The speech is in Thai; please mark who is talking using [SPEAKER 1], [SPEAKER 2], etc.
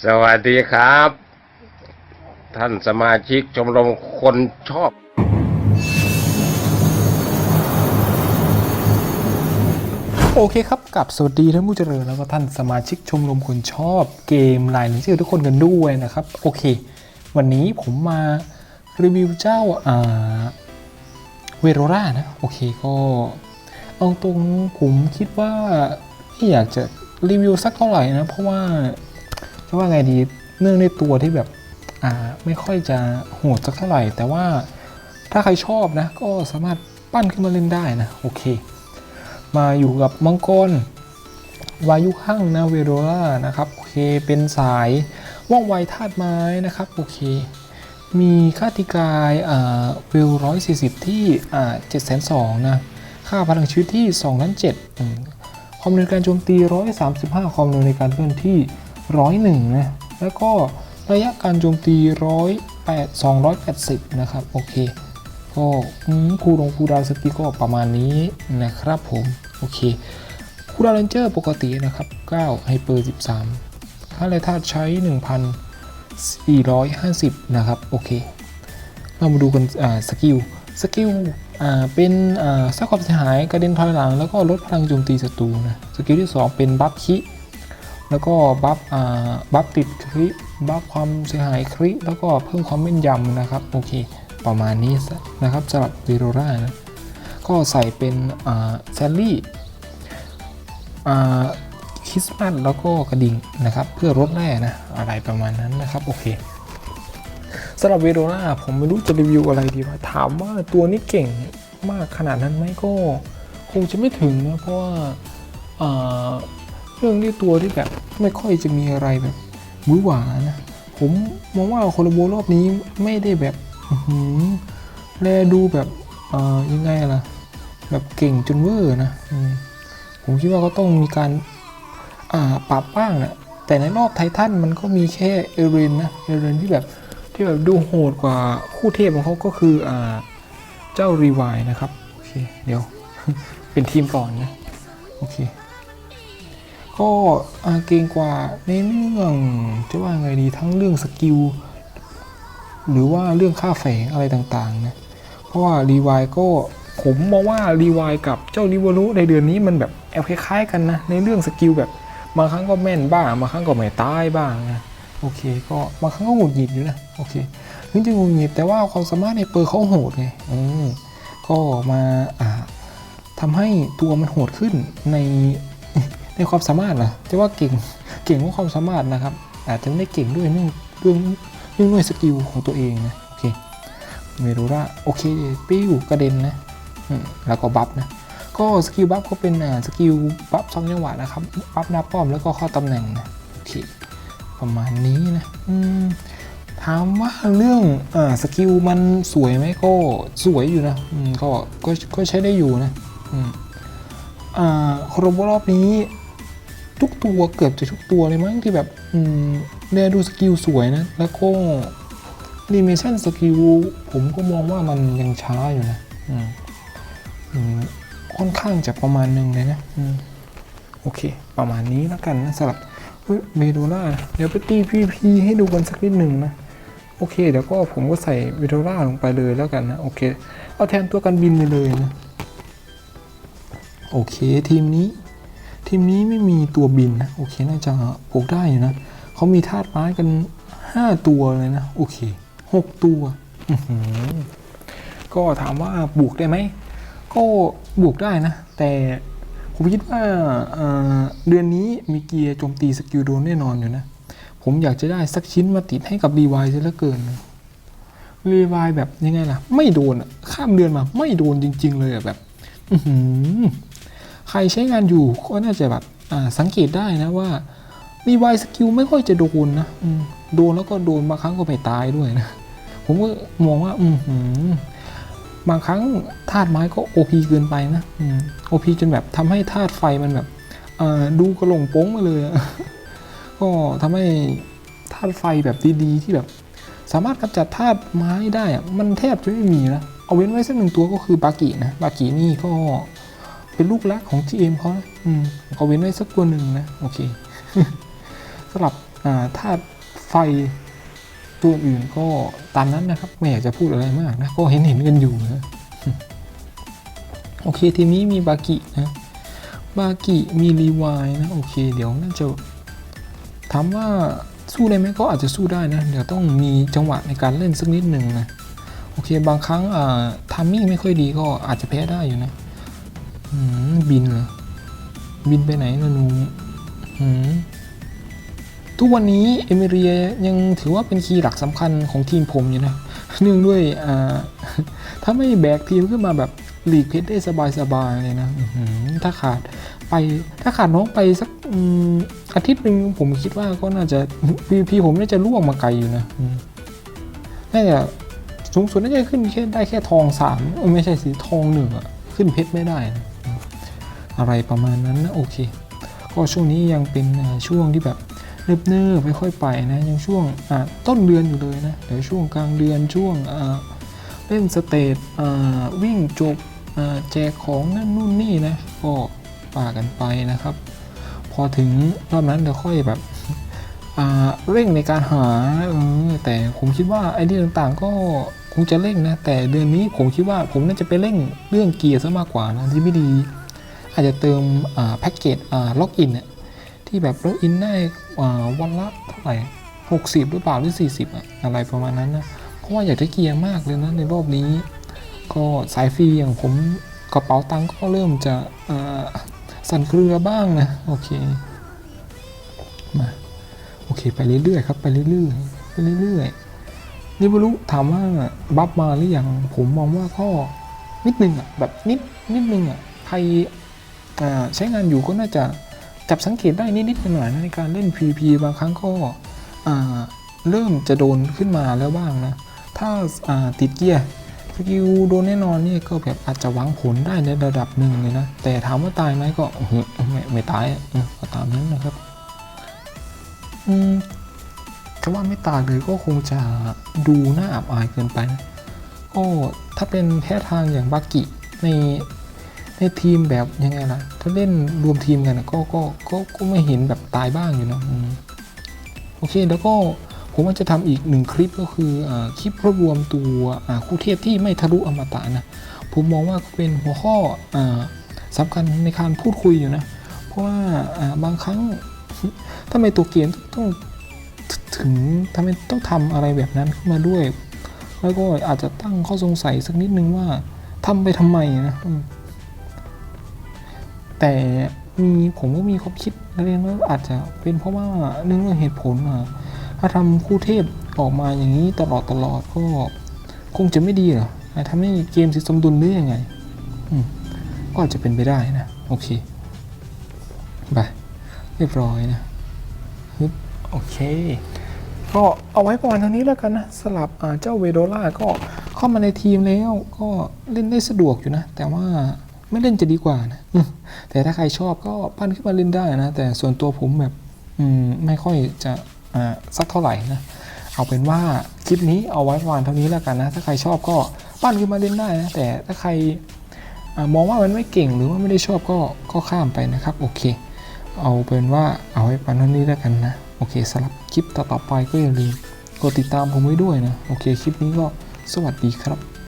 [SPEAKER 1] สวัสดีครับ ท่านสมาชิกชมรมคนชอบ
[SPEAKER 2] โอเคครับกับสวัสดีท่านผู้เจริญแล้วก็ท่านสมาชิกชมรมคนชอบเกมลายหนังสือทุกคนกันด้วยนะครับ โอเค วันนี้ผมมารีวิวเจ้าอ่าเวโรรานะ โอเคก็เอาตรงผมคิดว่าไม่อยากจะรีวิวสักเท่าไหร่นะ เพราะว่า จะว่าไงดีเนื่องในตัวที่แบบอ่าไม่ค่อยจะโหดสักเท่าไหร่ แต่ว่าถ้าใครชอบนะ ก็สามารถปั้นขึ้นมาเล่นได้นะ โอเค มาอยู่กับมังกรวายุข้างนะเวโรล่านะครับโอเคเป็นสายว่องไวธาตุไม้นะครับโอเค มีค่าติกายอ่าเวลร้อยสี่สิบที่อ่าเจ็ดแสนสองนะค่าพลังชีวิตที่2ล้านเจ็ดความเร็วการโจมตี 135 ความเร็วในการเคลื่อนที่ 101 นะ แล้วก็ระยะการโจมตี108 280 นะครับ โอเค ก็คูลงคูดาวสติก็ประมาณนี้นะครับผม โอเค คูดาวเรนเจอร์ปกตินะครับ 9 ไฮเปอร์ 13ค่าแร่ธาใช้ 1,450 นะครับ โอเค เรามาดูกันสกิล สกิลเป็นสร้างความเสียหายกระเด็นถอยหลัง แล้วก็ลดพลังโจมตีศัตรูนะ สกิลที่ 2 เป็นบัฟคิ แล้วก็บัฟบัฟติดคริบัฟความเสียหายคริแล้วก็เพิ่มความแม่นยำนะครับโอเคประมาณนี้นะครับสำหรับวีโรรานะก็ใส่เป็นแซลลี่คริสต์มาสแล้วก็กระดิ่งนะครับ เพื่อลดแร่นะอะไรประมาณนั้นนะครับโอเคสำหรับเวโรนาผมไม่รู้จะรีวิวอะไรดีว่าถามว่าตัวนี้เก่งมากขนาดนั้นไหมก็ คงจะไม่ถึงนะเพราะว่า เรื่องที่ตัวที่แบบไม่ค่อยจะมีอะไรแบบหวือหวานะ ผมมองว่าโคโลโบรอบนี้ไม่ได้แบบแลดูแบบเอ่อยังไงล่ะ แบบเก่งจนเวอร์นะผมคิดว่าก็ต้องมีการอ่าปรับบ้างนะแต่ในรอบไททันมันก็มีแค่เอเรนนะเอเรนที่แบบที่แบบดูโหดกว่าคู่เทพของเขาก็คืออ่าเจ้ารีวายนะครับ โอเค เดี๋ยว เป็นทีมก่อนนะ โอเค ก็เก่งกว่าในเรื่องจะว่าไงดีทั้งเรื่องสกิลหรือว่าเรื่องค่าแฝงอะไรต่างๆนะเพราะว่ารีวายก็ผมมองว่ารีวายกับเจ้าริวารุในเดือนนี้มันแบบแอบคล้ายๆกันนะในเรื่องสกิลแบบบางครั้งก็แม่นบ้างบางครั้งก็ไม่ตายบ้างนะโอเคก็บางครั้งก็หงุดหงิดอยู่นะโอเคถึงจะหงุดหงิดแต่ว่าความสามารถในเปอร์เขาโหดไงอืมก็มาอ่าทำให้ตัวมันโหดขึ้นใน ในความสามารถล่ะจะว่าเก่งเก่งว่าความสามารถนะครับ อาจจะไม่ได้เก่งด้วยเนื่องเรื่องเรื่องด้วยสกิลของตัวเองนะโอเคเมรูราโอเคปิ้วกระเด็นนะแล้วก็บัฟนะก็สกิลบัฟก็เป็นอ่าสกิลบัฟสองจังหวะนะครับบัฟหน้าป้อมแล้วก็ข้าตำแหน่งนะโอเคประมาณนี้นะถามว่าเรื่องอาสกิลมันสวยไหมก็สวยอยู่นะก็ก็ก็ใช้ได้อยู่นะอ่าครบรอบนี้ ทุกตัวเกือบจะทุกตัวเลยมั้งที่แบบอืมเรียดูสกิลสวยนะ แล้วก็ดิเมชั่นสกิลผมก็มองว่ามันยังช้าอยู่นะอืมค่อนข้างจะประมาณหนึ่งเลยนะอืมโอเค ประมาณนี้แล้วกันนะสำหรับเมดูล่าเดี๋ยวไปตีพีพีให้ดูกันสักนิดหนึ่งนะ โอเค เดี๋ยวก็ผมก็ใส่เมดูล่าลงไปเลยแล้วกันนะ โอเค เอาแทนตัวกันบินไปเลยนะ โอเค ทีมนี้ ทีมนี้ไม่มีตัวบินนะ โอเค น่าจะปลูกได้อยู่นะเขามีธาตุไม้กัน 5 ตัวเลยนะ โอเค 6 ตัวอื้อหือก็ถามว่าบวกได้ไหม ก็บวกได้นะ แต่ผมคิดว่าเดือนนี้มีเกียร์โจมตีสกิลโดนแน่นอนอยู่นะ ผมอยากจะได้สักชิ้นมาติดให้กับรีวายซะเหลือเกินรีวายแบบยังไงล่ะ ไม่โดนข้ามเดือนมาไม่โดนจริง ๆ เลยแบบ อื้อหือ ใครใช้งานอยู่ก็น่าจะแบบสังเกตได้นะว่ารีไวสกิลไม่ค่อยจะโดนนะโดนแล้วก็โดนบางครั้งก็ไม่ตายด้วยนะ ผมก็มองว่าอืบางครั้งธาตุไม้ก็โอพีเกินไปนะโอพีจนแบบทำให้ธาตุไฟมันแบบดูกระหลงโป้งมาเลย ก็ทำให้ธาตุไฟแบบดี ๆ ที่แบบ สามารถกำจัดธาตุไม้ได้อะมันแทบจะไม่มีนะเอาเว้นไว้สักหนึ่งตัวก็คือบากินะบากินี่ก็ เป็นลูกรักของ GM เขานะอืมเอาเว้นไว้สักตัวหนึ่งนะ โอเคสำหรับอ่าธาตุไฟตัวอื่นก็ตามนั้นนะครับ ไม่อยากจะพูดอะไรมากนะ ก็เห็นเห็นกันอยู่นะโอเค ทีนี้มีบากินะ บากิมีรีวายนะ โอเค เดี๋ยวน่าจะถามว่าสู้ได้ไหมก็อาจจะสู้ได้นะ เดี๋ยวต้องมีจังหวะในการเล่นสักนิดหนึ่งนะ โอเค บางครั้งอ่าทามมิ่งไม่ค่อยดีก็อาจจะแพ้ได้อยู่นะ บินเหรอ บินไปไหนนะหนูทุกวันนี้เอมิเรียยังถือว่าเป็นคีย์หลักสำคัญของทีมผมอยู่นะเนื่องด้วยถ้าไม่แบกทีมขึ้นมาแบบหลีกเพชรได้สบายๆเลยนะถ้าขาดไปถ้าขาดน้องไปสักออาทิตย์หนึ่งผมคิดว่าก็น่าจะพีพีผมน่าจะล่วงมาไกลอยู่นะน่าจะสูงสุดน่าจะขึ้นแค่ได้แค่ทองสามไม่ใช่สีทองหนึ่งอะขึ้นเพชรไม่ได้นะ อะไรประมาณนั้นนะโอเค ก็ช่วงนี้ยังเป็นช่วงที่แบบเนิบเนิบๆค่อยไปนะยังช่วงต้นเดือนอยู่เลยนะเดี๋ยวช่วงกลางเดือนช่วงเล่นสเตจวิ่งจบแจกของนั่นนู่นนี่นะก็ป่ากันไปนะครับ พอถึงรอบนั้นเดี๋ยวค่อยแบบเร่งในการหาออแต่ผมคิดว่าไอเดียต่างๆ ก็คงจะเร่งนะ แต่เดือนนี้ผมคิดว่าผมน่าจะไปเร่งเรื่องเกียร์ซะมากกว่านะที่ไม่ดี อาจจะเติมแพ็กเกจล็อกอินที่แบบล็อกอินได้วันละเท่าไหร่ 60 หรือเปล่าหรือ 40อะอะไรประมาณนั้นนะเพราะว่าอยากได้เกียร์มากเลยนะในรอบนี้ ก็สายฟรีอย่างผมกระเป๋าตังค์ก็เริ่มจะสั่นเครือบ้างนะ โอเคมาโอเคไปเรื่อยๆครับไปเรื่อยๆไปเรื่อยๆนี่ไม่รู้ถามว่าบัฟมาหรือยังผมมองว่าก็นิดนึงอะแบบนิดนิดนึงอะใคร ใช้งานอยู่ก็น่าจะจับสังเกตได้นิดๆหน่อยๆในการเล่น PVP บางครั้งก็เริ่มจะโดนขึ้นมาแล้วบ้างนะ ถ้าาติดเกียร์สกิลโดนแน่นอนนี่ก็แบบอาจจะหวังผลได้ในระดับหนึ่งเลยนะ แต่ถามว่าตายไหมก็ไม่ไม่ตายก็ตามนั้นนะครับอืมจะว่าไม่ตายเลยก็คงจะดูน่าอับอายเกินไปนะก็ถ้าเป็นแพ้ทางอย่างบากิใน ในทีมแบบยังไงล่ะ ถ้าเล่นรวมทีมกันก็ก็ก็ก็ไม่เห็นแบบตายบ้างอยู่นะโอเคแล้วก็ผมว่าจะทำอีกหนึ่งคลิปก็คืออคลิปรวบรวมตัวคู่เทพที่ไม่ทะลุอมตะนะผมมองว่าเป็นหัวข้ออสำคัญในการพูดคุยอยู่นะ เพราะว่าบางครั้งทำไมตัวเกมต้องถึงทำไมต้องทำอะไรแบบนั้นขึ้นมาด้วย แล้วก็อาจจะตั้งข้อสงสัยสักนิดนึงว่าทำไปทำไมนะ แต่มีผมก็มีความคิดเรื่องว่าอาจจะเป็นเพราะว่าเนื่องด้วยเหตุผลอะถ้าทำคู่เทพออกมาอย่างนี้ตลอดตลอดก็คงจะไม่ดีหรอทำให้เกมเสียสมดุลได้ยังไงอืก็อาจจะเป็นไปได้นะโอเคไปเรียบร้อยนะฮึบโอเค ก็เอาไว้ประมาณเท่านี้แล้วกันนะสลับเจ้าเวโดล่าก็เข้ามาในทีมแล้วก็เล่นได้สะดวกอยู่นะ แต่ว่า ไม่เล่นจะดีกว่านะแต่ถ้าใครชอบก็ปั้นขึ้นมาเล่นได้นะ แต่ส่วนตัวผมแบบอืมไม่ค่อยจะอ่าสักเท่าไหร่นะ เอาเป็นว่าคลิปนี้เอาไว้ประมาณเท่านี้แล้วกันนะ ถ้าใครชอบก็ปั้นขึ้นมาเล่นได้นะ แต่ถ้าใครอมองว่ามันไม่เก่งหรือว่าไม่ได้ชอบก็ก็ข้ามไปนะครับ โอเค เอาเป็นว่าเอาไว้ประมาณเท่านี้แล้วกันนะ โอเคสำหรับคลิปต่อๆไปก็อย่าลืมกดติดตามผมไว้ด้วยนะ โอเคคลิปนี้ก็สวัสดีครับ